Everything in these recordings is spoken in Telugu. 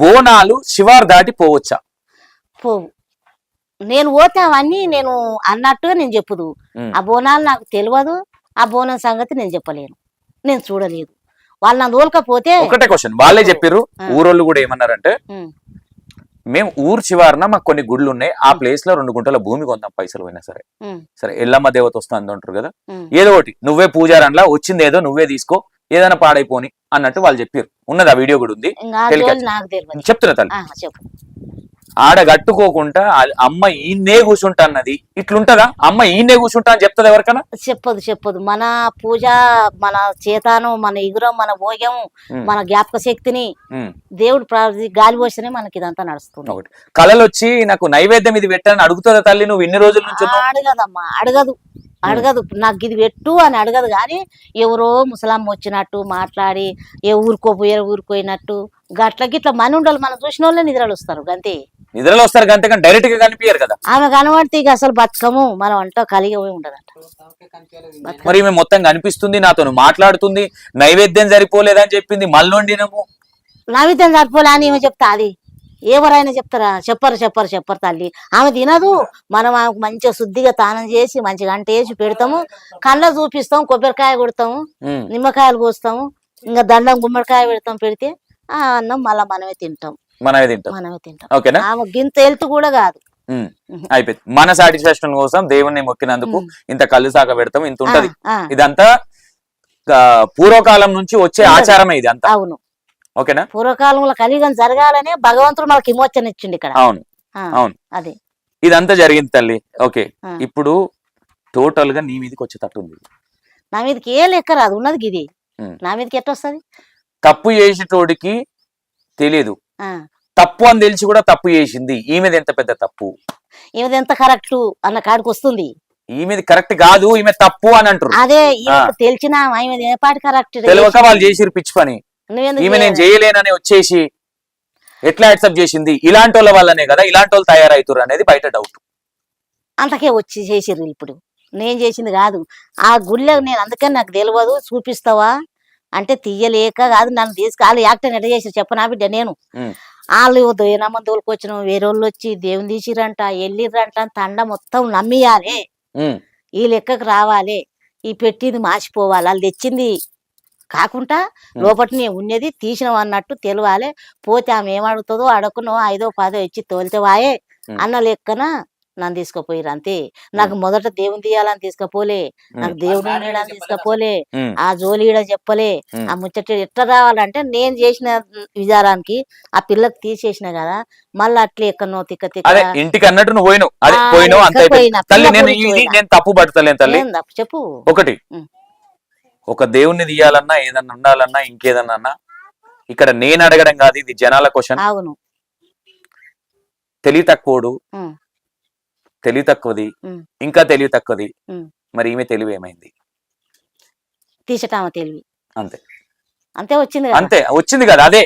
బోనాలు శివారు దాటి పోవచ్చా? పోవు. నేను పోతే అవన్నీ నేను అన్నట్టుగా నేను చెప్పుదు. ఆ బోనాలు నాకు తెలియదు ఆ బోనం సంగతి నేను చెప్పలేను. నేను చూడలేదు. వాళ్ళు నా తోలుకపోతే ఒకటే క్వశ్చన్ వాళ్ళే చెప్పారు. ఊరోళ్ళు కూడా ఏమన్నారంటే మేము ఊరు చివారన మాకు కొన్ని గుళ్ళు ఉన్నాయి ఆ ప్లేస్లో రెండు గుంటల భూమి కొందాం పైసలు పోయినా సరే. సరే ఎల్లమ్మ దేవత వస్తుంది అంటారు కదా. ఏదో ఒకటి. నువ్వే పూజారన్లా వచ్చింది ఏదో నువ్వే తీసుకో. ఏదైనా పాడైపోని అన్నట్టు వాళ్ళు చెప్పారు ఉన్నది ఆ వీడియో కూడా ఉంది. చెప్తున్నా తల్లి. ఆ, చెప్పు. ఆడ కట్టుకోకుండా ఆ- అమ్మ ఈయన్నే కూర్చుంటా అన్నది. ఇట్లుంటదా? అమ్మ ఈయన్నే కూర్చుంటా అని చెప్తుంది ఎవరికైనా? చెప్పదు చెప్పదు మన పూజ మన చేతాను మన ఇగురం మన ఉమ్. మన జ్ఞాపక శక్తిని. దేవుడు గాలి పోస్తేనే మనకి ఇదంతా నడుస్తుంది. ఒకటి. కళలు వచ్చి నాకు నైవేద్యం ఇది పెట్టని అడుగుతుందా తల్లి నువ్వు ఇన్ని రోజుల నుంచి? అడగదమ్మా. అడగదు. అడగదు. నాకు ఇది పెట్టు అని అడగదు కానీ ఎవరో ముసలమ్మ వచ్చినట్టు మాట్లాడి ఏ ఊరుకో పోయే ఊరుకోయినట్టు గట్ల గిట్ల మన ఉండాలి మనం చూసిన వాళ్ళే నిద్రలు వస్తారు అంతే నిద్రలో వస్తారు గంతే కానీ డైరెక్ట్గా కనిపించారు కదా. ఆమె కనబడితే ఇక అసలు బతకము. మనం అంట కలిగి ఉండదంట. మరి ఈమె మొత్తం కనిపిస్తుంది నాతో మాట్లాడుతుంది. నైవేద్యం సరిపోలేదని చెప్పింది. మళ్ళొండినము నైవేద్యం సరిపోలే అని ఏమో చెప్తా అది ఎవరైనా చెప్తారా? చెప్పరు చెప్పరు చెప్పరు తల్లి. ఆమె తినదు. మనం ఆమెకు మంచిగా శుద్ధిగా తానం చేసి మంచిగా అంట వేసి పెడతాము. కళ్ళ చూపిస్తాం కొబ్బరికాయ కొడతాము. నిమ్మకాయలు కోస్తాము ఇంకా దండం గుమ్మడికాయ పెడతాం పెడితే ఆ అన్నం మళ్ళా మనమే తింటాం. మనమే తింటాం. మనమే తింటాం. ఓకేనా? ఆమె గింత హెల్త్ కూడా కాదు. అయిపోయింది. మన సాటిస్ఫాక్షన్ కోసం దేవుణ్ణి మొక్కినందుకు. ఇంత కళ్ళు సాక పెడతాం ఇంత ఉంటది. ఇదంతా పూర్వకాలం నుంచి వచ్చే. ఆచారమే ఇది అంతా. అవును. ఓకేనా? పూర్వకాలంలో కలియుగం జరగాలనే భగవంతుడు మనకి విమోచన ఇచ్చిండు ఇక్కడ. అవును. అవును. అది. ఇదంతా జరిగింది తల్లి. ఓకే. ఇప్పుడు టోటల్గా నీ మీదకి వచ్చేటట్టు ఉంది. నా మీదకి ఏ లెక్క రాదు. ఉన్నది ఉమ్. నా మీదకి ఎట్ట వస్తుంది తప్పు చేసేటోడికి తెలియదు తప్పు అని తెలిసి కూడా తప్పు చేసింది. ఈమెది ఎంత పెద్ద తప్పు? ఈమెది ఎంత కరెక్ట్ అన్న కాడికి వస్తుంది. ఈమెది కరెక్ట్ కాదు ఈమె తప్పు అని అంటారు అదే తెలిసిన కరెక్ట్ తెలియక వాళ్ళు చేసిరు పిచ్చి పని. ఈమె నేను చేయలేనని వచ్చేసి ఎట్లా యాక్సెప్ట్ చేసింది? ఇలాంటి వాళ్ళ వల్లనే కదా ఇలాంటి వాళ్ళు తయారవుతారు అనేది బయట డౌట్ అంతకే వచ్చి చేసిర్రు ఇప్పుడు. నేను చేసింది కాదు. ఆ గుళ్ళో నేను అందుకని నాకు తెలియదు చూపిస్తావా? అంటే తీయలేక కాదు. నన్ను తీసుకు వాళ్ళు యాక్టర్ ఎట్ట చేసి చెప్పనా బిడ్డ నేను. వాళ్ళు దోయనమ్మ తోలుకొచ్చిన వేరే వాళ్ళు వచ్చి దేవుని తీసిరంట వెళ్ళిర్రంట తండ మొత్తం నమ్మియాలి. ఈ లెక్కకు రావాలి. ఈ పెట్టింది మాసిపోవాలి. వాళ్ళు తెచ్చింది కాకుండా లోపటిని ఉన్నది తీసినాం అన్నట్టు తెలియాలి పోతే ఆమె ఏమడుగుతుందో అడగనో ఐదో పదో ఇచ్చి తోలితే వాయే. అన్న లెక్కన నన్ను తీసుకుపోయిరు అంతే. నాకు మొదట దేవుని తీయాలని తీసుకపోలే. నాకు దేవుని ఉండడానికి తీసుకపోలే. ఆ జోలి ఈడ చెప్పలే. ఆ ముచ్చట ఎట్లా రావాలంటే నేను చేసిన విచారానికి ఆ పిల్లకి తీసేసిన కదా. మళ్ళీ అట్లా ఎక్కనో తిక్క అదే తిక్క ఇంటికి అన్నట్టు నువ్వు పోయినావు. ఎక్కడ తప్పు పడతలేను తల్లి? చెప్పు. ఒకటి. ఒక దేవుణ్ణి తీయాలన్నా ఏదన్నా ఉండాలన్నా ఇంకేదన్నా ఇక్కడ నేను అడగడం కాదు ఇది జనాల క్వశ్చన్. అవును. తెలివి తక్కువడు. తెలివి తక్కువది. ఇంకా తెలివి తక్కువది. మరి ఈమె తెలివి ఏమైంది? తీసటామ తెలివి. అంతే. అంతే వచ్చింది కదా. అంతే వచ్చింది కదా అదే.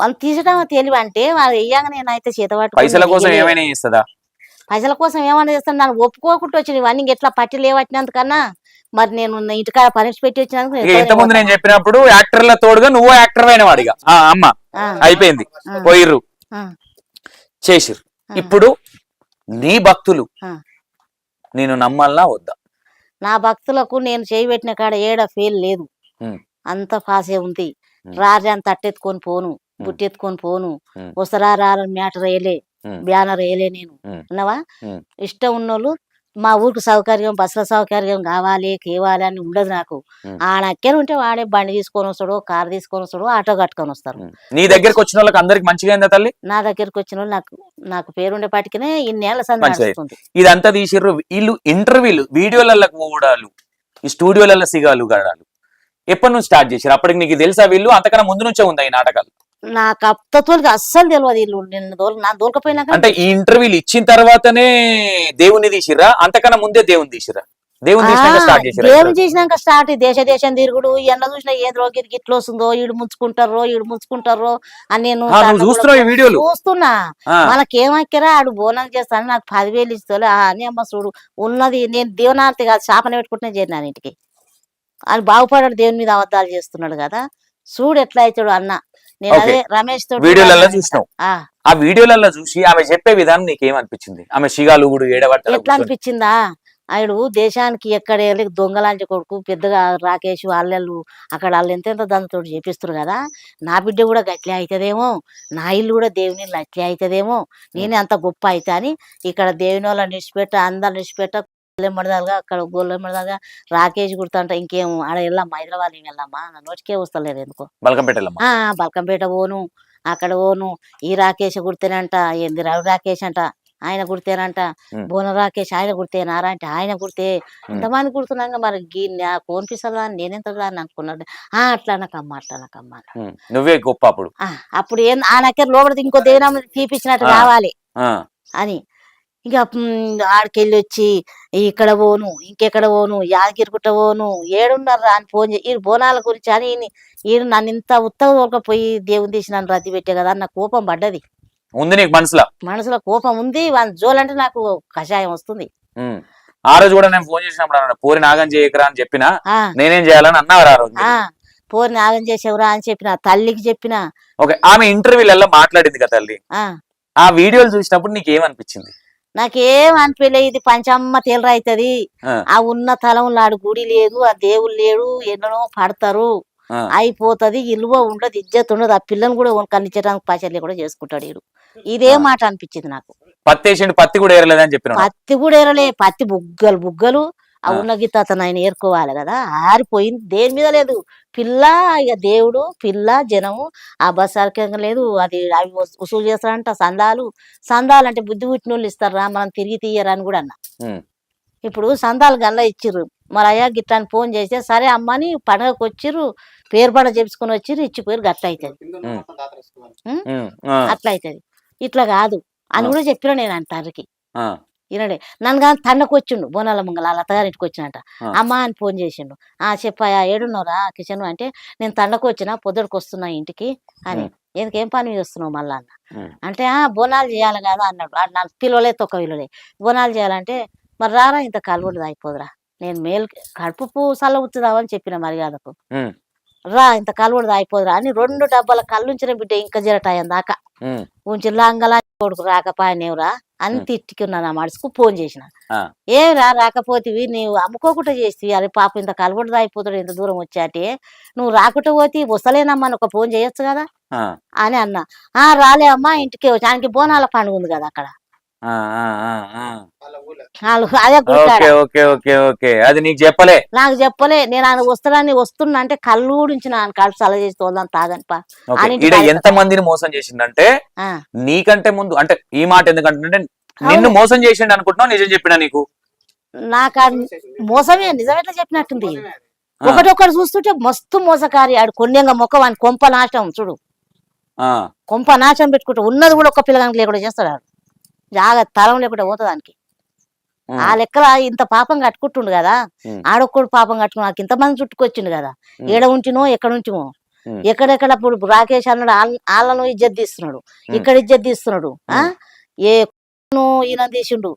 వాళ్ళు తీసటం తెలివి అంటే వాళ్ళు వెయ్యాక నేనైతే చేత పట్టుకొని పైసల కోసం. ఏమైనా చేస్తుందా? పైసల కోసం ఏమన్నా చేస్తాను నన్ను ఒప్పుకోకుండా వచ్చిన ఇవన్నీ ఎట్లా పట్టి లేవట్టినందుకన్నా? మరి నేను ఇంటికాడ పరీక్ష పెట్టి వచ్చినందుకు నేను ముందు చెప్పినప్పుడు యాక్టర్ల తోడుగా నువ్వు యాక్టర్ అయిన వాడిగా అమ్మ. అయిపోయింది. పోయిర్రు. చేసిర్రు. ఇప్పుడు నీ భక్తులు. నేను నమ్మాలనా వద్దా? నా భక్తులకు నేను చేయబెట్టిన కాడ ఏడ ఫెయిల్ లేదు. అంత పాసే ఉంది. ఉమ్. రాజాని తట్టెత్తుకొని పోను బుట్టెత్తుకొని పోను. వసరా రాని మ్యాటర్ వేయలే. బ్యానర్ వేయలే నేను. ఉమ్. ఇష్టం ఉన్నోళ్ళు మా ఊరికి సౌకర్యం బస్సుల సౌకర్యం కావాలి కేవాలి అని ఉండదు నాకు. ఉమ్. ఆ నక్కెన ఉంటే వాడే బండి తీసుకొని వస్తాడు కారు తీసుకొని వస్తాడు ఆటో కట్టుకొని వస్తారు. నీ దగ్గరికి వచ్చిన వాళ్ళకి అందరికి మంచిగా అయిందా తల్లి? నా దగ్గరికి వచ్చిన వాళ్ళు నాకు నాకు పేరుండే పాటికనే ఇన్నేళ్ళ సంది మంచిది. నడుస్తుంది. ఇదంతా తీసిర్రు. వీళ్ళు ఇంటర్వ్యూలు వీడియోలకు పోవడాలు ఈ స్టూడియోలలో సిగాలు గడాలు. ఎప్పటి నుంచి స్టార్ట్ చేశారు అప్పటికి నీకు తెలుసా వీళ్ళు? అంతకన్నా ముందు నుంచే ఉంది ఈ నాటకాలు? నాకు అత్తతోలికి అస్సలు తెలియదు వీళ్ళు నిన్ను దోల నా దోలకపోయినాక అంటే ఈ ఇంటర్వ్యూలు ఇచ్చిన తర్వాతనే దేవుని తీసిరా అంతకన్నా ముందే దేవుని తీసిరా దేవుని చేసినాక స్టార్ట్ దేశ దేశం తిరుగుడు ఎండ చూసినా ఏం రోగిరికి ఇట్లా వస్తుందో ఈడు ముంచుకుంటారో ఈడు ముంచుకుంటారో అని నేను? చూస్తున్నా. మనకేమక్కరా ఆడు బోనం చేస్తాను నాకు పదివేలు ఇస్తలే అని అమ్మ చూడు ఉన్నది నేను దేవునార్తి కాదు శాపన పెట్టుకుంటున్నా చేరినాను ఇంటికి. అని బాగుపడాడు దేవుని మీద అబద్ధాలు చేస్తున్నాడు కదా. చూడు ఎట్లా అవుతాడు అన్న. నేను. అదే రమేష్ తోటి వీడియోలలో. చూసినావు. ఆ, వీడియోలలో చూసి ఆమె చెప్పే విధానం నీకేమనిపించింది? ఆమె షిగాలు కూడా ఏడబట్ట ఎట్లా అనిపించిందా? ఆయన దేశానికి ఎక్కడ వెళ్ళి దొంగలాంటి కొడుకు పెద్దగా రాకేష్ వాళ్ళళ్ళు అక్కడ వాళ్ళు ఎంతెంత దానితో చేపిస్తారు కదా? నా బిడ్డ కూడా గట్లే అవుతుందేమో నా ఇల్లు కూడా దేవుని ఇల్లు అట్లే అవుతుందేమో నేనే అంత గొప్ప అవుతా అని ఇక్కడ దేవుని వాళ్ళ నిడిచిపెట్ట అందరు నిడిచిపెట్ట గొల్లెమ్మడదాలుగా అక్కడ గొల్లెమ్మడదాలుగా రాకేష్ గుర్తంట ఇంకేం ఆడ వెళ్ళాం హైదరాబాద్ ఏం వెళ్ళామా నా నోటికే వస్తలేదు ఎందుకో. బలకంపేటలమ్మ ఆ బల్కంపేట పోను అక్కడ పోను ఈ రాకేష్ గుర్తేనంట ఏంది రవి రాకేష్ అంట ఆయన గుర్తేనంట. బోన రాకేష్ ఆయన గుర్తేనారా అంటే ఆయన గుర్తే ఇంతమంది గుర్తున్నాక మరి గీ నాకు కోన్పిస్తుందా అని నేనెంత అని అనుకున్నాడు. ఆ అట్లా నాకమ్మ అట్లా నాకమ్మ అన్నాడు. ఉమ్, నువ్వే గొప్ప అప్పుడు. అప్పుడు ఏం ఆ నక్కర లోపల ఇంకో దేవనామ తీపిచ్చినట్టు ఆ. కావాలి అని. ఇక ఆడికెళ్ళి వచ్చి ఇక్కడ పోను ఇంకెక్కడ పోను యాదగిరిగుట్ట పోను ఏడున్నారు అని ఫోన్ చేసి ఈ బోనాల గురించి అని ఈయన- నన్ను ఇంత ఉత్తగా తోలకపోయి దేవుని తీసి నన్ను రద్దు పెట్టే కదా అని నాకు కోపం పడ్డది. ఉంది నీకు మనసులో? మనసులో కోపం ఉంది. వాళ్ళ జోలంటే నాకు కషాయం వస్తుంది. ఆ రోజు కూడా నేను ఫోన్ చేసినప్పుడు అన్నాడు పోరి నాగం చేయకరా అని చెప్పినా నేనేం చేయాలని అన్నారు ఆ రోజు పోరు నాగం చేసేవరా అని చెప్పిన తల్లికి చెప్పిన. ఓకే ఆమె ఇంటర్వ్యూలలో మాట్లాడింది కదా తల్లి. ఆ. ఆ వీడియోలు చూసినప్పుడు నీకు ఏమనిపించింది నాకేం అనిపించలే ఇది పంచమ్మ తేలర అవుతుంది ఆ, ఉన్న తలంలో ఆడు గుడి లేదు ఆ దేవుడు లేడు ఎన్నడో పడతారు. అయిపోతది ఇలువ ఉండదు ఇజ్జత్ ఉండదు ఆ పిల్లని కూడా కనిపించడానికి పచ్చళ్ళు కూడా చేసుకుంటాడు వీడు ఇదే. మాట అనిపించింది నాకు. పత్తి పత్తి కూడా ఏరలేదని చెప్పిన పత్తి కూడా ఎరలే పత్తి బుగ్గలు బుగ్గలు. ఆ. ఉన్న గీత అతను ఆయన ఏరుకోవాలి కదా ఆరిపోయింది. దేని మీద లేదు. పిల్ల ఇక దేవుడు పిల్ల జనము ఆ బస్ అరకంగా లేదు. అది అవి వసూ- వసూలు చేస్తారంట సందాలు. సందాలు అంటే బుద్ధి పుట్టిన వాళ్ళు ఇస్తారా? మనం తిరిగి తీయరా అని కూడా అన్న. ఇప్పుడు సందాలు గల్లా ఇచ్చిర్రు. మరి అయ్యా గిట్లా అని ఫోన్ చేస్తే సరే అమ్మని పండగకు వచ్చిర్రు పేరు పడ చెప్పుకొని వచ్చిర్రు ఇచ్చిపోయారు గట్ల అవుతుంది అట్లా అవుతుంది ఇట్లా కాదు. అని. కూడా చెప్పిన నేను ఆ, ఈనడే. నన్ను కానీ తండకు వచ్చిండు బోనాల ముంగల వాళ్ళ అత్తగారింటికి వచ్చినట. ఆ. అమ్మ అని ఫోన్ చేసిండు. ఆ చెప్పాయా ఏడున్నారా కిచెన్? అంటే నేను తండకు వచ్చిన పొద్దుడికి వస్తున్నా ఇంటికి అని. ఎందుకు ఏం పని మీద వస్తున్నావు మళ్ళా? అన్న. అంటే ఆ బోనాలు చేయాలి కదా అన్నాడు. నాకు పిలవలే తొక్క విలువలే బోనాలు చేయాలంటే మరి రారా ఇంత కలవడు అయిపోదురా. నేను మేలు కడుపు సల్ల ఉచ్చుదామని చెప్పిన మర్యాదకు. రా ఇంత కలవడు అయిపోదురా అని రెండు డబ్బాల కళ్ళుంచిన బిడ్డ ఇంకా జరటాయం దాకా. ఉంచి లాంగలా కొడుకు రాకపోయానేవురా అని ఉమ్. తిట్టుకున్నాను ఆ మడుసుకు ఫోన్ చేసిన. ఏమిరా రాకపోతేవి నీవు అమ్ముకోకుండా చేస్తే అరే పాప ఇంత కలబడి అయిపోతాడు ఇంత దూరం వచ్చాటే. నువ్వు రాకుండా పోతే వస్తలేనమ్మా ఒక ఫోన్ చేయొచ్చు కదా? అని అన్నా. ఆ రాలే అమ్మా ఇంటికి వచ్చి. ఆయనకి బోనాల పండుగ ఉంది కదా అక్కడ. ఆ, ఆ, ఆ, ఆ. వాళ్ళు అదే గుడికాడ ఓకే ఓకే ఓకే ఓకే. అది నీకు చెప్పలే? నాకు చెప్పలే. నేను ఆయన వస్తాడని వస్తున్నా అంటే కళ్ళు నుంచి నా కళ్ళు చల్ల చేసి తోదాను తాగని పా. ఓకే. ఆనింటి ఈడ కాడికి ఎంత మందిని మోసం చేసిండంటే ఆ, నీకంటే ముందు అంటే ఈ మాట ఎందుకంటే నిన్ను మోసం చేసిండు అనుకుంటున్నావు నిజం చెప్పినా నీకు? నాకు మోసమే నిజం ఎట్లా చెప్పినట్టుంది? ఆ, ఒకటొకటి చూస్తుంటే మస్తు మోసకారి ఆడు కొండంగా మొక్క వాని కొంప నాశనం చూడు. ఆ, కొంప నాశనం పెట్టుకుంటే ఉన్నది కూడా ఒక్క పిల్లగానికి లేకుండా చేస్తాడు జాగ్రత్త తలం లేకుండా పోతుంది దానికి ఉమ్, ఆ లెక్కల ఇంత పాపం కట్టుకుంటుండు కదా. ఆడొక్కడు పాపం కట్టుకుని నాకు ఇంతమంది చుట్టుకొచ్చిండు కదా. ఏడ ఉంచినో ఎక్కడ ఉంచిమో. ఎక్కడెక్కడ ఇప్పుడు రాకేష్ అన్నాడు వాళ్ళను ఇజ్జత్ తీస్తున్నాడు. ఇక్కడ ఇజ్జత్ తీస్తున్నాడు ఆ. ఏ ఈయన తీసిండు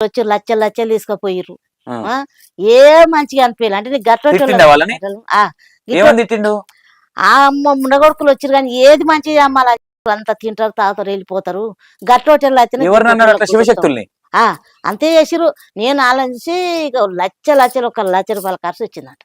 వచ్చి లచ్చలు లచ్చలు తీసుకుపోయిర్రు ఆ. ఏ మంచిగా అనిపించలే అంటే నీకు గట్ల ఆ అమ్మ ముండగొడుకులు వచ్చారు కానీ ఏది మంచిగా అమ్మాలి అంతా తింటారు తాగుతారు వెళ్ళిపోతారు. శివశక్తుల్ని ఆ అంతే చేసిరు నేను ఆలోచించి ఇక లచ్చ లచ్చలు ఒక లచ్చ రూపాయల ఖర్చు వచ్చిందంట.